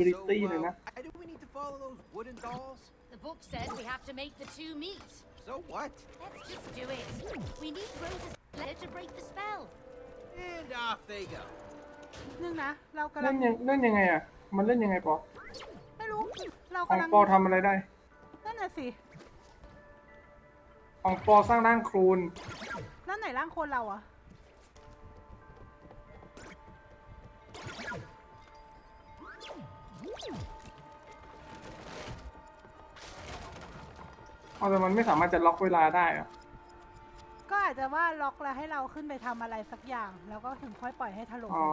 ability So, เลยนะ uh, why do we need to follow those wooden dolls? The book says we have to make the two meet. So what? Let's just do it. We need Rose's letter to break the spell. And off they go. นึงนะ เรากำลัเล่งนยังเล่นยังไงอะ มันเล่นยังไงปอไม่รู้ เราของกำลังปอทำอะไรได้ นั่นน่ะสิของปอสร้างร่างครูนนั่นไหนร่างคนเราอะ เอาแต่มันไม่สามารถจะล็อกเวลาได้อะก็อาจจะว่าล็อกแล้วให้เราขึ้นไปทำอะไรสักอย่าง แล้วก็ถึงค่อยปล่อยให้ถล่มอ๋อ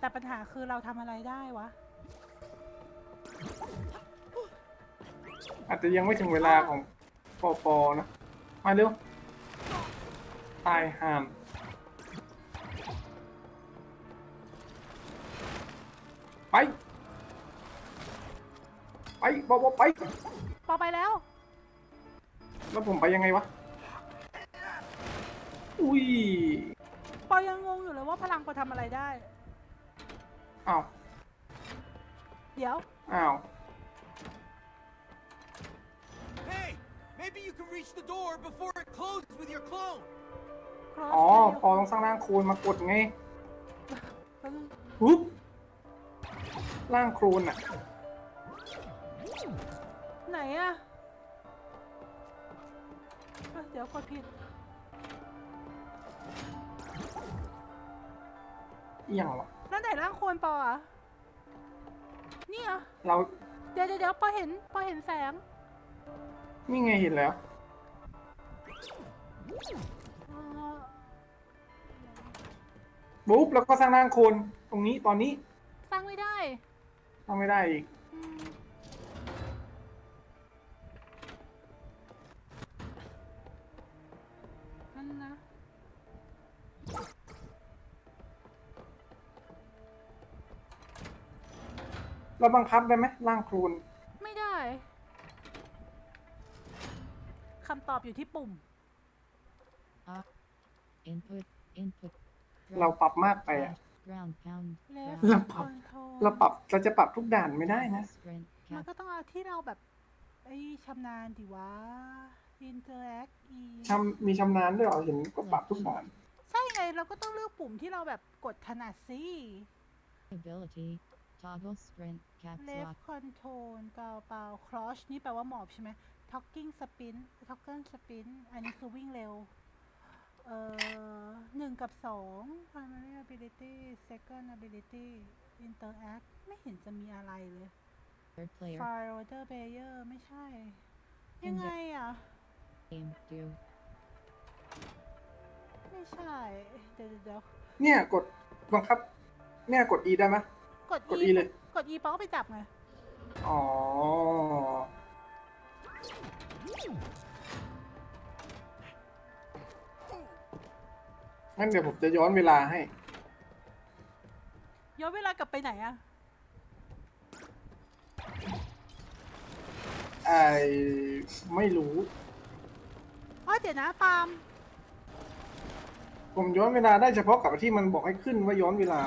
แต่ปัญหาคือเราทำอะไรได้วะ อาจจะยังไม่ถึงเวลาของปอปอนะ มาเร็ว ตายห่ามไป ไปปอปอไปปอไปแล้ว แล้วผมไปยังไงวะ อุ้ยปอยังงงอยู่เลยว่าพลังปอทำอะไรได้ อ้าวเดี๋ยว อ้าว Hey, maybe you can reach the door before it closes with your clone. close อ๋อ value พอต้องสร้างร่างโคลนมากดไงแป๊บนึงปุ๊บร่างโคลนอะ ไหนอะเอ้ยเดี๋ยวกดผิดเอียงวะนั่นไหนร่างโคนปออะนี่เหรอะเราเดี๋ยวเดี๋ยวเดี๋ยวปอเห็นปอเห็นแสงนี่ไงเห็นแล้ว เอ่อปุ๊บแล้วก็สร้างร่างโคลนตรงนี้ตอนนี้สร้างไม่ได้ทำไม่ได้อีก เราบังคับได้ไหมร่างโคลนไม่ได้คำตอบอยู่ที่ปุ่ม Input, input. เราปรับมากไปอะ Ground pound. left เราปรับ control เราปรับเราจะปรับทุกด่านไม่ได้นะ Sprint มัน cap. ก็ต้องเอาที่เราแบบไอ้ชำนาญดิวะ interact e ชำมีชำนาญด้วยเหรอเห็นก็ปรับทุกด่าน ใช่ไงเราก็ต้องเลือกปุ่มที่เราแบบกดถนัดสิ Ability. Toggle sprint caps left lock. control กาวเปล่า crouch นี่แปลว่าหมอบใช่ไหม talking sprint talking sprint อันนี้คือวิ่งเร็ว เอ่อหนึ่งกับสอง primary ability second ability interact ไม่เห็นจะมีอะไรเลย Third player. fire order player ไม่ใช่ ยังไงอะ Game. Do. ไม่ใช่เดี๋ยวเดี๋ยวเดี๋ยวเนี่ยกดบังคับ เนี่ยกด E ได้ไหม กด กด E E เลย กด E ปอก็ไปจับไง อ๋อ งั้นเดี๋ยวผมจะย้อนเวลาให้ ย้อนเวลากลับไปไหนอะไอไม่รู้ อ๋อเดี๋ยวนะปาล์มผมย้อนเวลาได้เฉพาะกับที่มันบอกให้ขึ้นว่าย้อนเวลา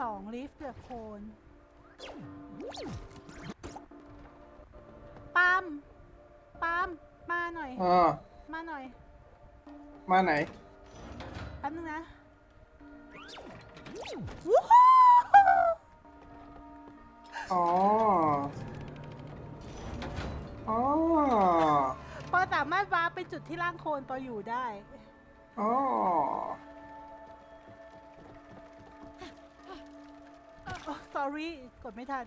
สองลิฟต์เดือโคนปาล์มปาล์มมาหน่อย อ่ามาหน่อย มาไหน แป๊บนึงนะวู้ฮู้อ๋อ อ๋อ ปอสามารถวาร์ปไปจุดที่ร่างโคลนปออยู่ได้ อ๋อ อ้ sorry กดไม่ทัน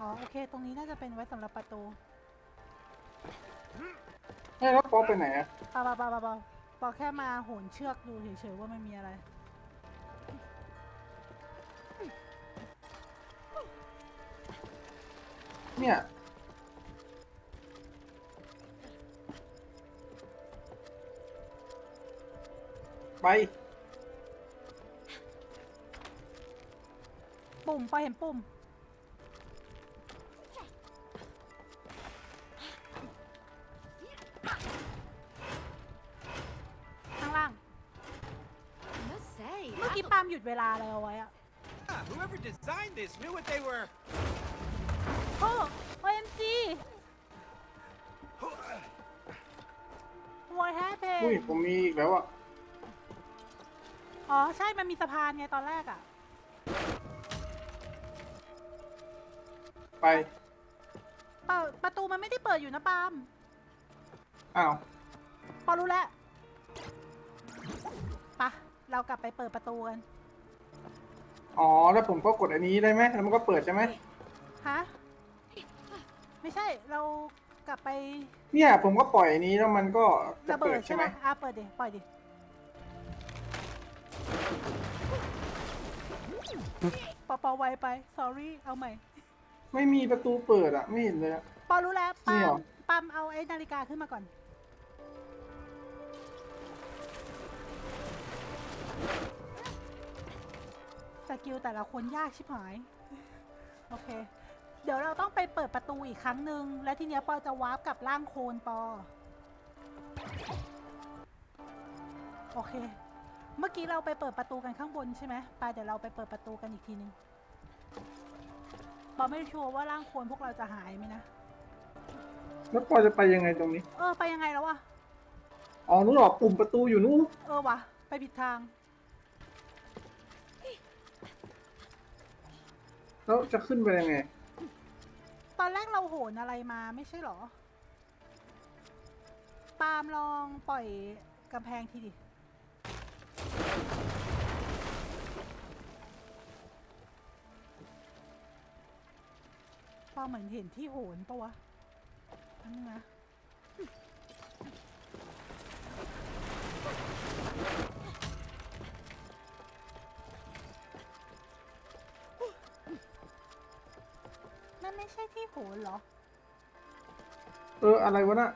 อ๋อ โอเค ตรงนี้น่าจะเป็นไว้สำหรับประตูให้แล้วป๊อปไปไหนอะปาปาปาปาปาปอแค่มาโหนเชือกดูเฉยๆว่ามันมีอะไร เนี่ย ไป ปุ่มพอเห็นปุ่ม ข้างล่าง must say, เมื่อกี้ Apple- ปาล์มหยุดเวลาอะไรเอาไว้อะ Ah, whoever designed this knew what they were. โอ้ OMG What happened อุ้ยผมมีอีกแล้วอะ อ๋อ ใช่ มันมีสะพานไงตอนแรกอะไป เปิดประตูมันไม่ได้เปิดอยู่นะปาล์มอ้าวพอรู้แล้วปะเรากลับไปเปิดประตูกัน อ๋อ แล้วผมก็กดอันนี้ได้ไหมแล้วมันก็เปิดใช่ไหมฮะ ไม่ใช่ เรากลับไปเนี่ย ผมก็ปล่อยอันนี้แล้วมันก็จะระเบิเปิดดใช่ใช่ไหไหมมอะเปิดดิ ปล่อยดิ ปอปอไวไป sorry เอาใหม่ไม่มีประตูเปิดอะ ไม่เห็นเลยอะ ปอรู้แล้วนี่ปาเหรล์อมปาล์มเอาไอ้นาฬิกาขึ้นมาก่อน สกิลแต่ละคนยากชิบหาย โอเค เดี๋ยวเราต้องไปเปิดประตูอีกครั้งหนึ่งและทีเนี้ยปอจะวาร์ปกับร่างโคลนปอ โอเค เมื่อกี้เราไปเปิดประตูกันข้างบนใช่ไหมไปเดี๋ยวเราไปเปิดประตูกันอีกทีนึงปอไม่ชัวร์ว่าร่างโคลนพวกเราจะหายไหมนะ แล้วปอจะไปยังไงตรงนี้ เออไปยังไงแล้ววะอ๋อนู้นหรอปุ่มประตูอยู่นู้นเออวะไปผิดทาง แล้วจะขึ้นไปยังไง ตอนแรกเราโหนอะไรมาไม่ใช่เหรอ ปาล์มลองปล่อยกำแพงทีดิาล์มเหมือนเห็นที่โหนปะวะอันนึงนะนั่นไม่ใช่ที่โหนเหรอ เออ อะไรวะน่ะ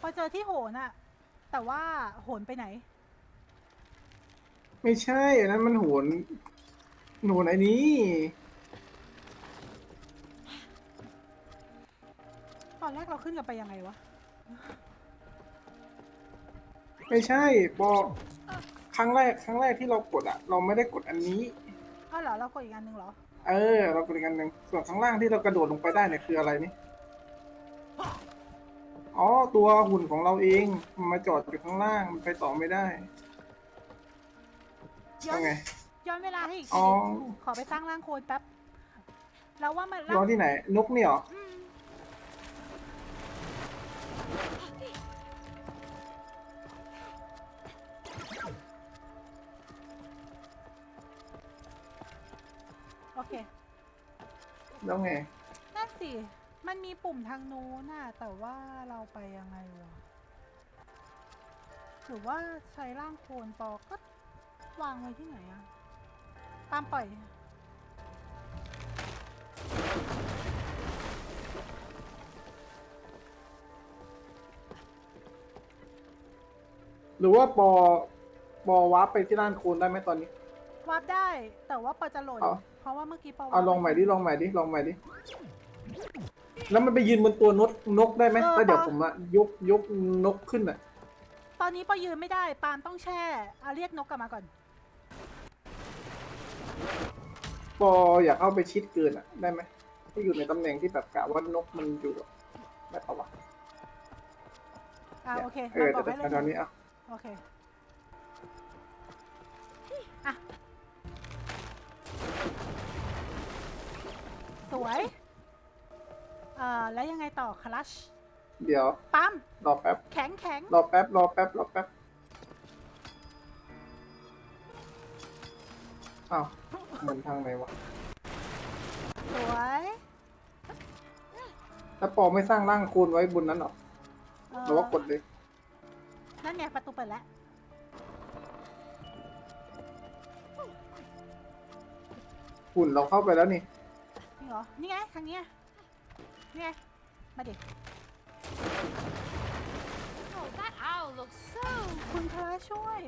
พอเจอที่โหนอะแต่ว่าโหนไปไหน ไม่ใช่อันนั้นมันโหนโหนไอ้นี้ ตอนแรกเราขึ้นกันไปยังไงวะ ไม่ใช่ปอครั้งแรกครั้งแรกที่เรากดอะเราไม่ได้กดอันนี้ อ้าวเหรอเรากดอีกอันหนึ่งเหรอ เออ เรากดอีกอันหนึ่งส่วนข้างล่างที่เรากระโดดลงไปได้เนี่ยคืออะไรนี่อ๋อตัวหุ่นของเราเองมันมาจอดอยู่ข้างล่างมันไปต่อไม่ได้ ย้อนยังไง ย้อนเวลาให้อีกอ๋ทีอ ขอไปสร้างร่างโคลนแป๊บเราว่ามันย้อนที่ไหน นกเนี่ยเหรอ อืมโอเค แล้วไง นั่นสิ มันมีปุ่มทางนู้นน่ะ แต่ว่าเราไปยังไงวะหรือว่าใช้ร่างโคลนปอก็ วางไว้ที่ไหนอะตามปล่อยหรือว่าปอปอวาร์ปไปที่ร้านโคนได้ไหมตอนนี้ วาร์ปได้ แต่ว่าปอจะหล่นเอา เพราะว่าเมื่อกี้ปอวาเอาร์ปลองใหม่ดิลองใหม่ดิลองใหม่ดิแล้วมันไปยืนบนตัวนกนกได้ไหมแล้วเดี๋ยวผมอะยกยกนกขึ้นอะตอนนี้ปอยืนไม่ได้ ปาล์มต้องแช่เอาเรียกนกกลับมาก่อน ปออยากเอาไปชิดเกินอะได้ไหมที่อยู่ในตำแหน่งที่แบบกะว่านกมันอยู่อะได้ปะวะอ่าโอเคเออมันบแต่อกให้แต่เลยตอนนี้อะโอเคอะสวยเอ่อแล้วยังไงต่อคลัชเดี๋ยวปั๊มรอแป๊บ แข็งแข็งรอแป๊บ รอแป๊บ รอแป๊บ อ้าวห มันทางไหนวะ สวย แล้วปอไม่สร้างร่างคูณไว้บนนั้นหรอเอ่อหรือว่ากดเลย นั่นไงประตูเปิดแล้ว หุ่นเราเข้าไปแล้วนี่จริงเหรอ นี่ไง ทางเนี้ยนี่ไง มาดิ Oh, that owl looks so คุณพระช่วย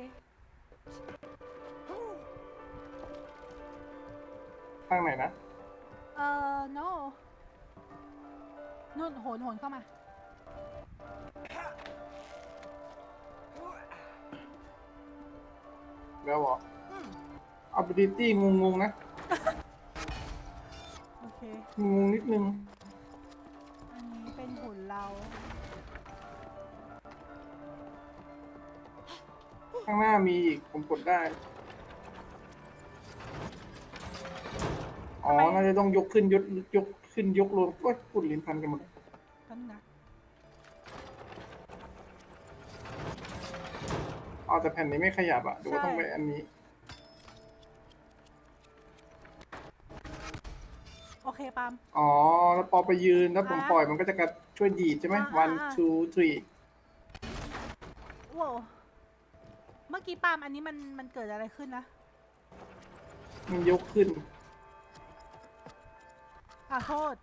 ทางไหนนะ เอ่อ no นู่นโหนโหนเข้ามา แล้วเหรออืเปดิตี้งงงๆนะ โองงนิดนึง อันนี้เป็นหุ่นเราข้างหน้ามีอีกผมกดได้ อ๋อน่าจะต้องยกขึ้นยกยกขึ้นยกลงโอ้ยพูดลิ้นพันกันหมดตั้งนะเอาแต่แผ่นนี้ไม่ขยับอะดูว่าต้องไปอันนี้ โอเคปาล์ม อ๋อ แล้วพอไปยืนแล้วผมอ่าปล่อยมันก็จะกระช่วยดีดใช่ไหม อ่า one อ่า two three โว้วเมื่อกี้ปาล์มอันนี้มันมันเกิดอะไรขึ้นนะ มันยกขึ้น อะโทษ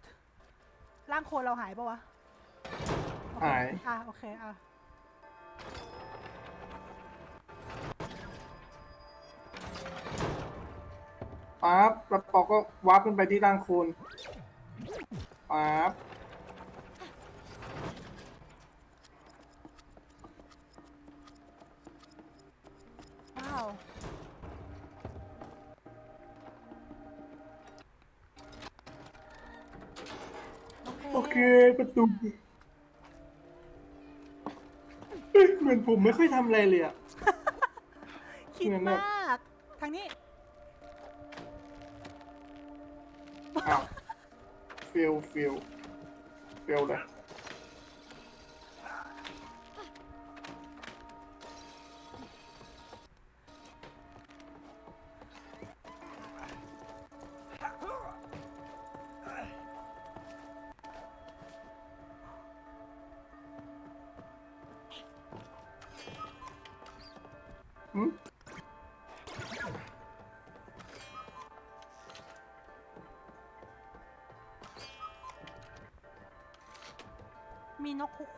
ร่างโคลนเราหายปะวะโอเคหาย อะโอเคอะปั๊บแล้วปอก็วาร์ปขึ้นไปที่ร่างโคนปั๊บว้าว โอเคประตูเอ้ยเหมือนผมไม่ค่อยทำอะไรเลยอะคิดเหมือนแบมาบกทางนี้อ้าวฟิลฟิลฟิลเลย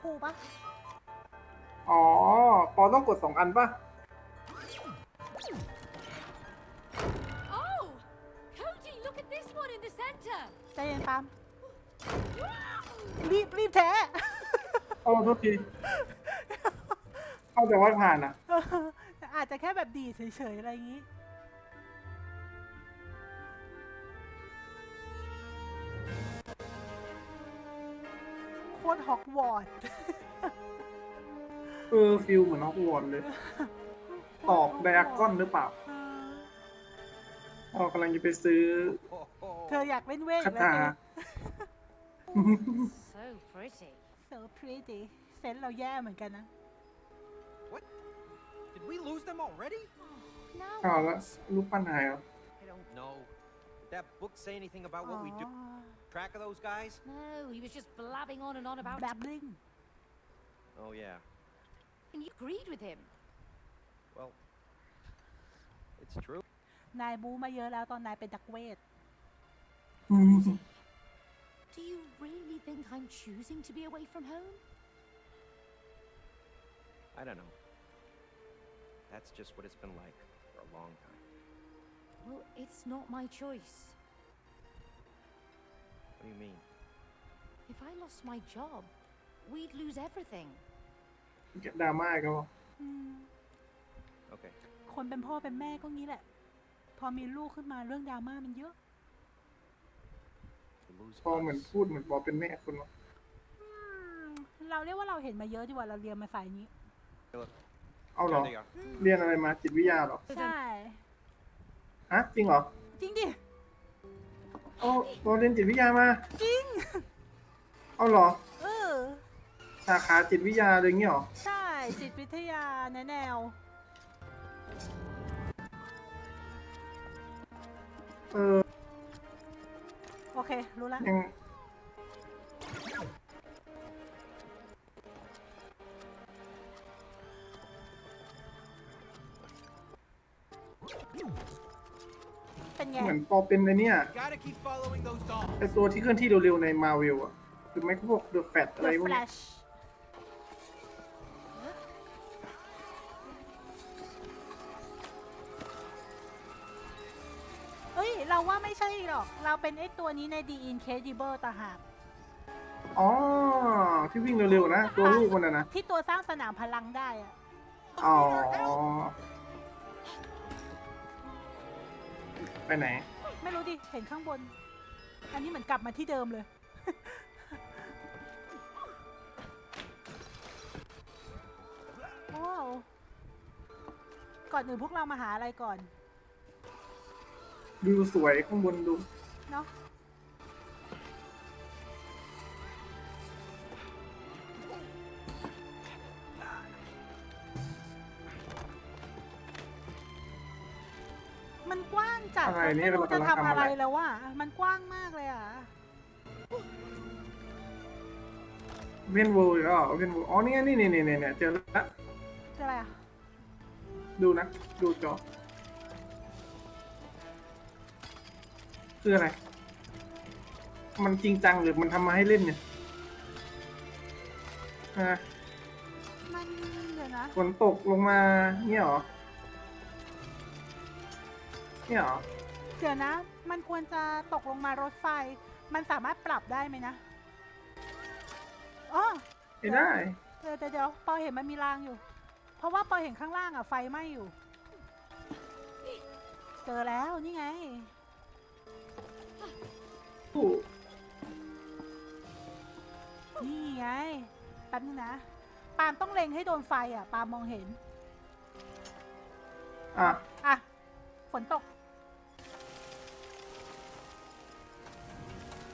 นกคุกคู่ปะอ๋อ ปอต้องกดสองอันป่ะ Oh! Cody, look at this one in the center! ใจเย็นปาล์มรีบรีบแท้โอ้โทษทีเข้าแต่ว่าผ่านอะเอออาจจะแค่แบบดีดเฉยๆ อะไรอย่างนี้ คตรฮอกวอตส์เออฟิลเหมือนฮอกวอตส์เลย ตอกไดอากอนหรือเปล่าเรากำลังจะไปซื้อเธออยากเล่นเวทคาไหมถา So pretty. เซอร์พรีดีเซนส์เราแย่เหมือนกันนะ Did we lose them already? Now อ้าวแล้ว what? รูปปั้นหายเหรอ I don't know. Did that book say anything about what we do? อ๋อ Track of those guys? No, he was just blabbing on and on about แบบลิง Oh yeah. and you agreed with him. Well, it's true. นายบูมาเยอะแล้วตอนนายเป็นดักเวท Do you really think I'm choosing to be away from home? I don't know. That's just what it's been like for a long time. Well, it's not my choice. What do you mean? If I lost my job, we'd lose everything. ดราม่าก็ อืม Okay. คนเป็นพ่อเป็นแม่ก็งี้แหละ พอมีลูกขึ้นมาเรื่องดราม่ามันเยอะ To lose พอเหมือน us. พูดเหมือนปอเป็นแม่คุณวะอืมเราเรียกว่าเราเห็นมาเยอะดีกว่าเราเรียนมาสายนี้ เอาเหรอ There they are. เรียนอะไรมาจิตวิทยาเหรอ ใช่ ฮะจริงเหรอจริงดิโอ้ปอเรียนจิตวิทยามา จริง เอาเหรอ เออ สาขาจิตวิทยาอะไรอย่างเงี้ยเหรอ ใช่ จิตวิทยาแนแนว เออ โอเค รู้ละ ยัง เป็นไง เหมือนปอเป็นไอเนี่ย Gotta keep following those dolls. ไอตัวที่เคลื่อนที่เร็วๆในมาเวลอะคือไม่พวกเดอะแฟตอะไร The พวกนี้ Flash เอ้ย เราว่าไม่ใช่หรอก เราเป็นไอ้ตัวนี้ใน The Incredible ต่างหาก อ๋อ ที่วิ่งเร็วๆนะ ตัวลูกมันอะนะ ที่ตัวสร้างสนามพลังได้อะอ๋อ ไปไหน ไม่รู้ดิ เห็นข้างบน อันนี้เหมือนกลับมาที่เดิมเลย ว้าว ก่อนอื่นพวกเรามาหาอะไรก่อนวิวสวยข้างบนดู เนาะ ว้างจัดอะไรจนเนี่ยไม่รู้จะเรากำลังทำอะไรทำอะไรแล้วว่ะมันกว้างมากเลยอะเวียนเวิลด์อีกแล้วเหรอเวียนเวิลด์อ๋อนี่ไงนี่นี่นี่นี่เจอแล้ว จะอะไรอะดูนะ ดูจอ คืออะไร มันจริงจังหรือมันทำมาให้เล่นเนี่ยฮะมันเดี๋ยวนะ ฝนตกลงมาเนี่ยเหรอเนี่ยเหรอ เดี๋ยวนะ มันควรจะตกลงมารถไฟ มันสามารถปรับได้ไหมนะอ๋อไม่ได้ เดี๋ยวเดี๋ยวเดี๋ยวปอเห็นมันมีรางอยู่ เพราะว่าปอเห็นข้างล่างอะไฟไหม้อยู่ เจอแล้วนี่ไงนี่ไง แป๊บนึงนะ ปาล์มต้องเล็งให้โดนไฟอะ ปาล์มมองเห็น อะ อะ ฝนตก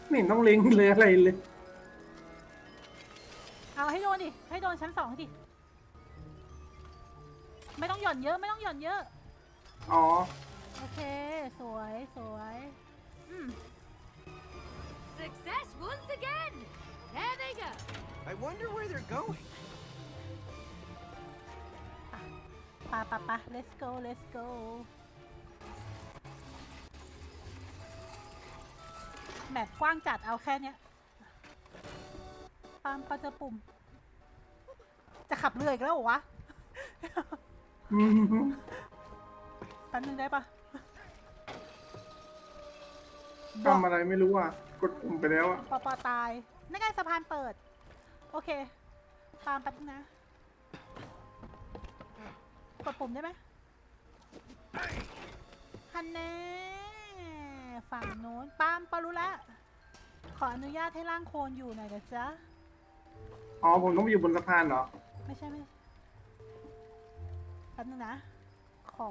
ไม่เห็นต้องเล็งเลยอะไรเลย เอาให้โดนดิ ให้โดนชั้นสองดิ ไม่ต้องหย่อนเยอะ ไม่ต้องหย่อนเยอะ อ๋อ โอเค สวยสวยอืม Success once again! There they go! I wonder where they're going. ปะปะปะ let's go let's go แมปกว้างจัดเอาแค่เนี้ยปามปะเจอปุ่ม จะขับเรืออีกแล้วเหรอวะอืมแป๊บนึงได้ปะทำอะไรไม่รู้อะ กดปุ่มไปแล้วอะ ปอปอตายนั่นไงสะพานเปิด โอเค ตามแป๊บนึงนะ กดปุ่มได้ไหมฮันแน่ ฝั่งโน้นปาล์มปารู้แล้วขออนุญาตให้ร่างโคลนอยู่หน่อยนะจ๊ะ อ๋อผมต้องไปอยู่บนสะพานเหรอ ไม่ใช่ไม่แป๊บนึงนะ ขอ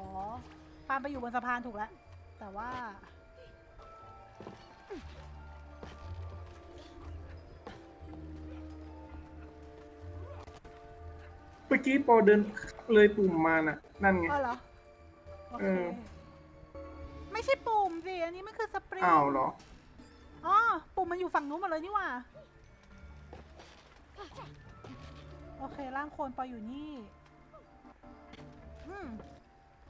ปาล์มไปอยู่บนสะพานถูกแล้ว แต่ว่า เมื่อกี้ปอเดินเลยปุ่มมาน่ะ นั่นไงอ๋อเหรอ โอเอเค อ ไม่ใช่ปุ่มสิ อันนี้มันคือสปริงอ้าวเหรอ อ๋อ ปุ่มมันอยู่ฝั่งนู้นหมดเลยนี่หว่า โอเค ร่างโคลนปออยู่นี่ อืม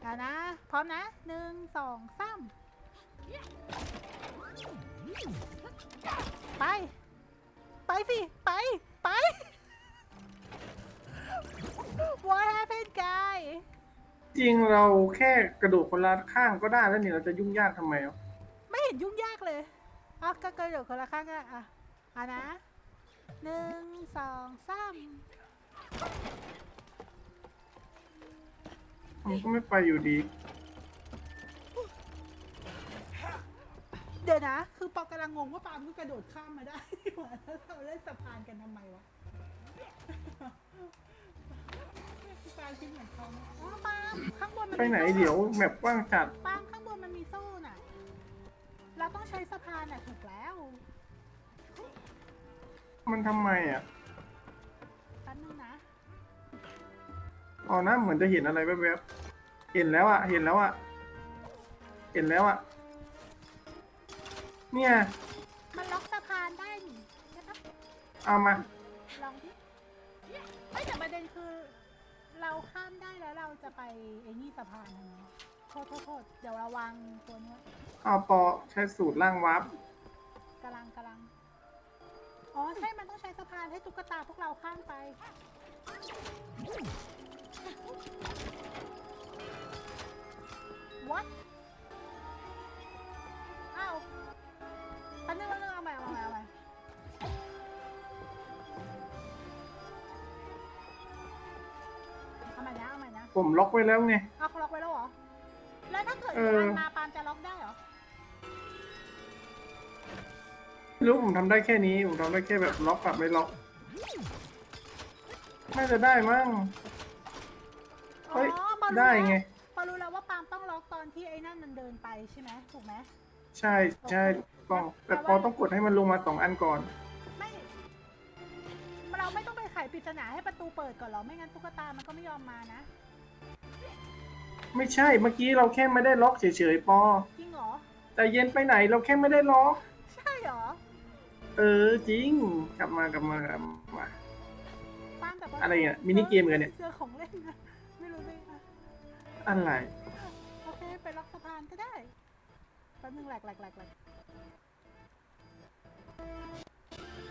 เอานะ พร้อมนะ หนึ่ง สองสามไป ไปสิ ไป ไป What happened guy จริงเราแค่กระโดดคนละข้างก็ได้แล้วนี่เราจะยุ่งยากทำไมอะไม่เห็นยุ่งยากเลยอะก็กระโดดคนละข้างก็ได้อะอะนะหนึ่งสองสามมันก็ไม่ไปอยู่ดี เดี๋ยวนะ คือปอกำลังงงว่าปาล์มก็กระโดดข้ามมาได้ แล้วเราเล่นสะพานกันทำไมวะ ปาล์มคิดเหมือนเขาไหมอ๋อปาล์มข้างบนมันไปไหนมีโซ่เดี๋ยวแมปกว้างจัด ปาล์มข้างบนมันมีโซ่น่ะ เราต้องใช้สะพานน่ะถูกแล้วมันทำไมอะแป๊บนึงนะอ๋อนะเหมือนจะเห็นอะไรแวบๆเห็นแล้วอะ เห็นแล้วอะ เห็นแล้วอะ เนี่ย มันล็อกสะพานได้นี่ใช่ปะเอามาลองดิไม่แต่ประเด็นคือ เราข้ามได้แล้วเราจะไปไอ้นี่สะพานทำไมโทษโทษโทษเดี๋ยวเราวางตัวเนี้ยเอาปอใช้สูตรล่างวับกำลังกำลัง อ๋อ ใช่ มันต้องใช้สะพานให้ตุ๊กตาพวกเราข้ามไป what อ้าว ผมล็อกไว้แล้วไง เอาเขาล็อกไว้แล้วเหรอ แล้วถ้าเกิดเออ มันมาปาล์มจะล็อกได้เหรอ ไม่รู้ผมทำได้แค่นี้ ผมทำได้แค่แบบล็อกกับไม่ล็อกไม่จะได้มั้ง เฮ้ยได้ไง แล้ปารู้แล้วว่าปามต้องล็อกตอนที่ไอ้นั่นมันเดินไปใช่ไหมถูกไหม ใช่ใช่ต้องแต่ปอต้องกดให้มันลงมาสองอันก่อน ไม่ เราไม่ต้องไปไขปริศนาให้ประตูเปิดก่อนหรอ ไม่งั้นตุ๊กตามันก็ไม่ยอมมานะ ไม่ใช่เมื่อกี้เราแค่ไม่ได้ล็อกเฉยๆปอ จริงเหรอ แต่เย็นไปไหนเราแค่ไม่ได้ล็อก ใช่เหรอเออจริง กลับมากลับมากลับมา ปาล์มแต่ว่าอะไรเนี่ยมินิเกมเหรอเนี่ย เจอของเล่นนะไม่รู้เลยอะอะไร โอเคไปล็อกสะพานก็ได้แป๊บนึงแหลกแหลกแหลกแหลก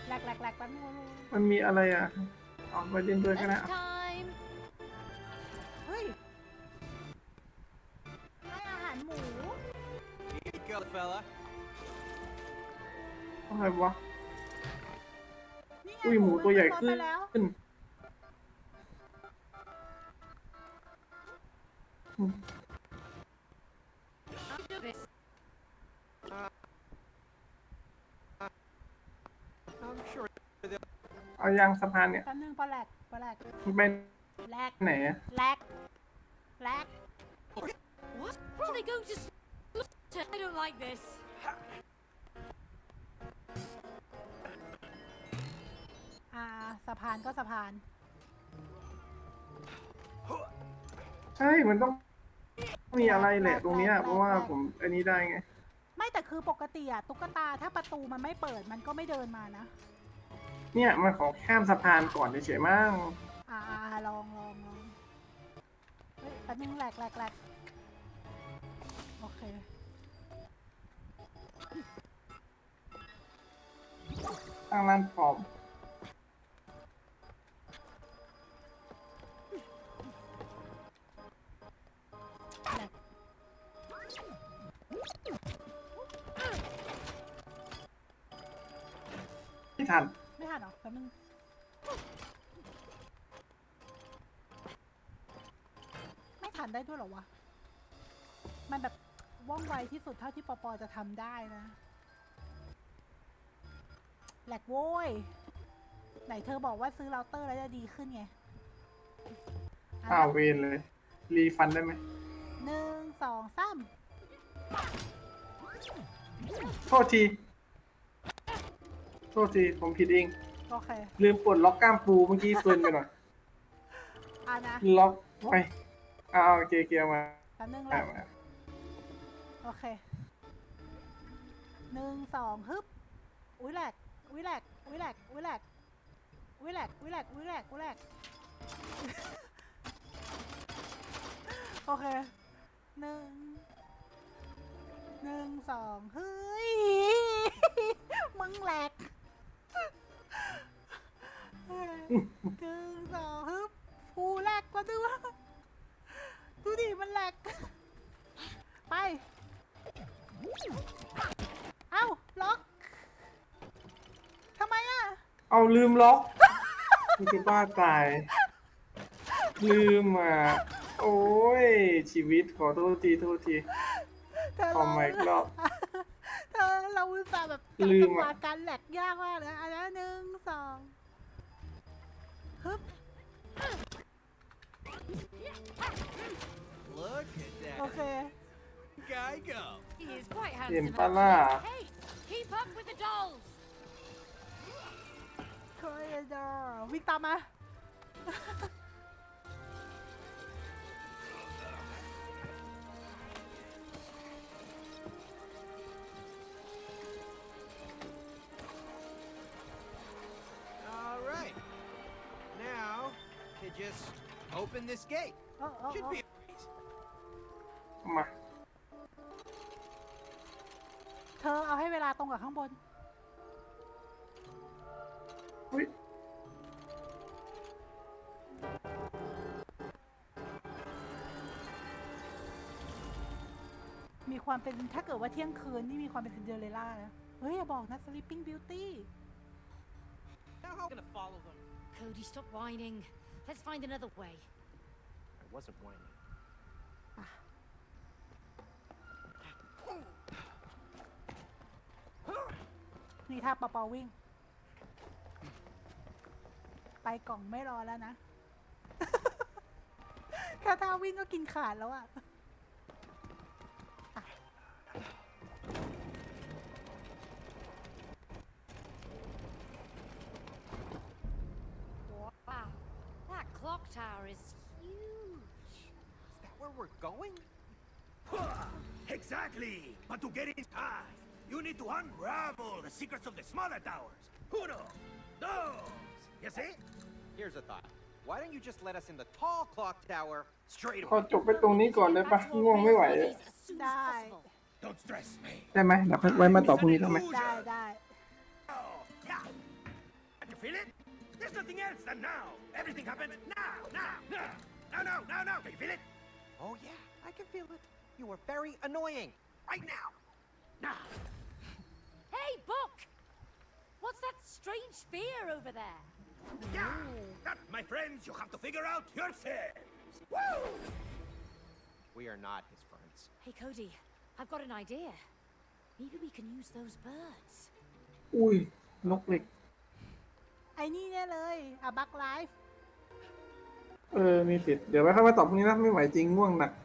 แหลกแหลกแหลกแป๊บนึงมันมีอะไรอะเอาไปเล่นด้วยกันนะ Lunch time. มู Here you go, fella. อะไรวะ นี่ไงอุ้ยหมูตัวใหญ่ขึ้น ไปแล้ว Do this. I'm sure เอายางสะพานเนี่ยแป๊บนึงปลาแหลกปลาแหลกมันไปแหลกไหนอะแหลกแหลก What? Are they going to slaughter? I don't like this. อ่าสะพานก็สะพาน ใช่ มันต้องมีอะไรแหละตรงเนี้ย เพราะว่าผมอันนี้ได้ไง ไม่แต่คือปกติอะตุ๊กตาถ้าประตูมันไม่เปิดมันก็ไม่เดินมานะ เนี่ยมันขอข้ามสะพานก่อนเฉยๆมั้งอ่าอ่าอ่าลองลองลองเฮ้ยแป๊บนึงแหลกแหลกแหลก ทางร้านพร้อมแหลกที่ทัน ไม่ทันเหรอแป๊บนึงไม่ทันได้ด้วยเหรอวะ มันแบบว่องไวที่สุดเท่าที่ปอปอจะทำได้นะ แหลกโว้ย ไหนเธอบอกว่าซื้อเราเตอร์แล้วจะดีขึ้นไงอะอ้าวเวนเลย รีฟันได้ไหมหนึ่งสองสามโทษที โทษที ผมผิดเอง โอเค ลืมปลดล็อกกล้ามปูเมื่อกี้เฟิร์นไปหน่อย อะนะล็อกไว้เอาเอาเกียร์เกียร์มาแป๊บนึงแหลมากมาโอเคหนึ่งสองฮึบ อุ้ยแหลก อุ้ยแหลกอุ้ยแหลกอุ้ยแหลกอุ้ยแหลกอุ้ยแหลกอุ้ยแหลกอุ้ยแหลกโอเคหนึ่งหนึ่งสองเฮ้ย มึงแหลกหนึ่งสองฮึบหูแหลกกว่าดูว่าดูดิมันแหลก ไป เอ้า ล็อก เอาลืมล็อกมันจะบ้าตาย ลืมอะ โอ้ย ชีวิตขอโทษทีโทษที เธอทำไมรอบเธอเราอุตส่าห์แบบจับลืจัมงหอะวะการแหลกยากมากเลยอันนั้นหนึ่งสองฮึบ look at โอ that เค guy go. He is quite เห็น handsome. ปะล่ะ Hey, keep up with the dolls. คอริดอร์วิ่งตามมา All right. Now, to just open this gate. เออเออ Should เออ be. alright. มา เธอเอาให้เวลาตรงกับข้างบน ความเป็นถ้าเกิดว่าเที่ยงคืนนี่มีความเป็นซินเดอเรลล่านะ เฮ้ย อย่าบอกนะ Sleeping Beauty Now how gonna follow them? Cody, stop whining. Let's find another way. I wasn't whining. มนี่ถ้าเปาเปาวิ่ง ไปกล่องไม่รอแล้วนะแค่ถ้าวิ่งก็กินขาดแล้วอะอะ tower is huge. Is that where we're going? Exactly! But to get inside, you need to unravel the secrets of the smaller towers. Uno, dos, you see? Here's a thought. Why don't you just let us in the tall clock tower? Straight ขอ away. จบไปตรงนี้ก่อนได้ปะง่วงไม่ไหว As soon as ได้ possible. Don't stress me. ได้ไหมเดี๋ยวไว้มาต่อพรุ่งนี้ได้ไหม ได้ได้ Oh, yeah. Can you feel it? There's nothing else than now. Everything happens now, now, now. Now, now, now, now. Can you feel it? Oh, yeah, I can feel it. You were very annoying. Right now. Now. hey, Book! What's that strange fear over there? Yeah! That, my friends, you have to figure out yourselves. Woo! We are not his friends. Hey, Cody, I've got an idea. Maybe we can use those birds. Ui, nóc like อ้นี่เนี่ยเลยอะบักไลฟ์ เออ มีสิทธิ์ เดี๋ยวไว้ค่อยมาตอบพรุ่งนี้นะ ไม่ไหวจริงง่วงหนัก